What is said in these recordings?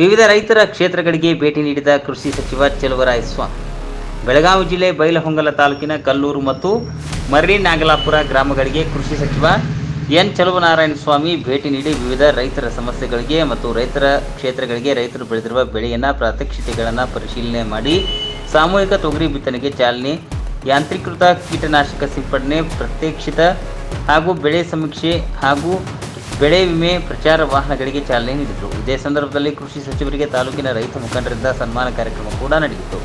ವಿವಿಧ ರೈತರ ಕ್ಷೇತ್ರಗಳಿಗೆ ಭೇಟಿ ನೀಡಿದ ಕೃಷಿ ಸಚಿವ ಚೆಲುವರಾಯಸ್ವಾಮಿ. ಬೆಳಗಾವಿ ಜಿಲ್ಲೆ ಬೈಲಹೊಂಗಲ ತಾಲೂಕಿನ ಕಲ್ಲೂರು ಮತ್ತು ಮರಳಿ ನಾಗಲಾಪುರ ಗ್ರಾಮಗಳಿಗೆ ಕೃಷಿ ಸಚಿವ ಎನ್ ಚಲುವನಾರಾಯಣ ಸ್ವಾಮಿ ಭೇಟಿ ನೀಡಿ ವಿವಿಧ ರೈತರ ಸಮಸ್ಯೆಗಳಿಗೆ ಮತ್ತು ರೈತರ ಕ್ಷೇತ್ರಗಳಿಗೆ ರೈತರು ಬೆಳೆದಿರುವ ಬೆಳೆಯನ್ನು ಪ್ರಾತ್ಯಕ್ಷಿತೆಗಳನ್ನು ಪರಿಶೀಲನೆ ಮಾಡಿ ಸಾಮೂಹಿಕ ತೊಗರಿ ಬಿತ್ತನೆಗೆ ಚಾಲನೆ, ಯಾಂತ್ರೀಕೃತ ಕೀಟನಾಶಕ ಸಿಂಪಡಣೆ ಪ್ರತ್ಯಕ್ಷಿತ ಹಾಗೂ ಬೆಳೆ ಸಮೀಕ್ಷೆ ಹಾಗೂ ಬೆಳೆ ವಿಮೆ ಪ್ರಚಾರ ವಾಹನಗಳಿಗೆ ಚಾಲನೆ ನೀಡಿದರು. ಇದೇ ಸಂದರ್ಭದಲ್ಲಿ ಕೃಷಿ ಸಚಿವರಿಗೆ ತಾಲೂಕಿನ ರೈತ ಮುಖಂಡರಿಂದ ಸನ್ಮಾನ ಕಾರ್ಯಕ್ರಮ ಕೂಡ ನಡೆಯಿತು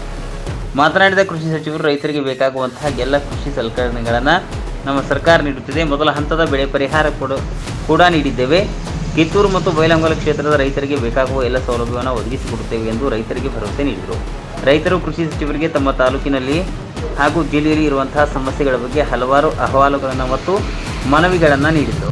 ಮಾತನಾಡಿದ ಕೃಷಿ ಸಚಿವರು, ರೈತರಿಗೆ ಬೇಕಾಗುವಂತಹ ಎಲ್ಲ ಕೃಷಿ ಸಲಕರಣೆಗಳನ್ನು ನಮ್ಮ ಸರ್ಕಾರ ನೀಡುತ್ತಿದೆ. ಮೊದಲ ಹಂತದ ಬೆಳೆ ಪರಿಹಾರ ಕೂಡ ಕೂಡ ನೀಡಿದ್ದೇವೆ. ಕಿತ್ತೂರು ಮತ್ತು ಬೈಲಂಗಲ ಕ್ಷೇತ್ರದ ರೈತರಿಗೆ ಬೇಕಾಗುವ ಎಲ್ಲ ಸೌಲಭ್ಯವನ್ನು ಒದಗಿಸಿಕೊಡುತ್ತೇವೆ ಎಂದು ರೈತರಿಗೆ ಭರವಸೆ ನೀಡಿದರು. ರೈತರು, ಕೃಷಿ ಸಚಿವರಿಗೆ ತಮ್ಮ ತಾಲೂಕಿನಲ್ಲಿ ಹಾಗೂ ಜಿಲ್ಲೆಯಲ್ಲಿ ಇರುವಂತಹ ಸಮಸ್ಯೆಗಳ ಬಗ್ಗೆ ಹಲವಾರು ಅಹವಾಲುಗಳನ್ನು ಮತ್ತು ಮನವಿಗಳನ್ನು ನೀಡಿದರು.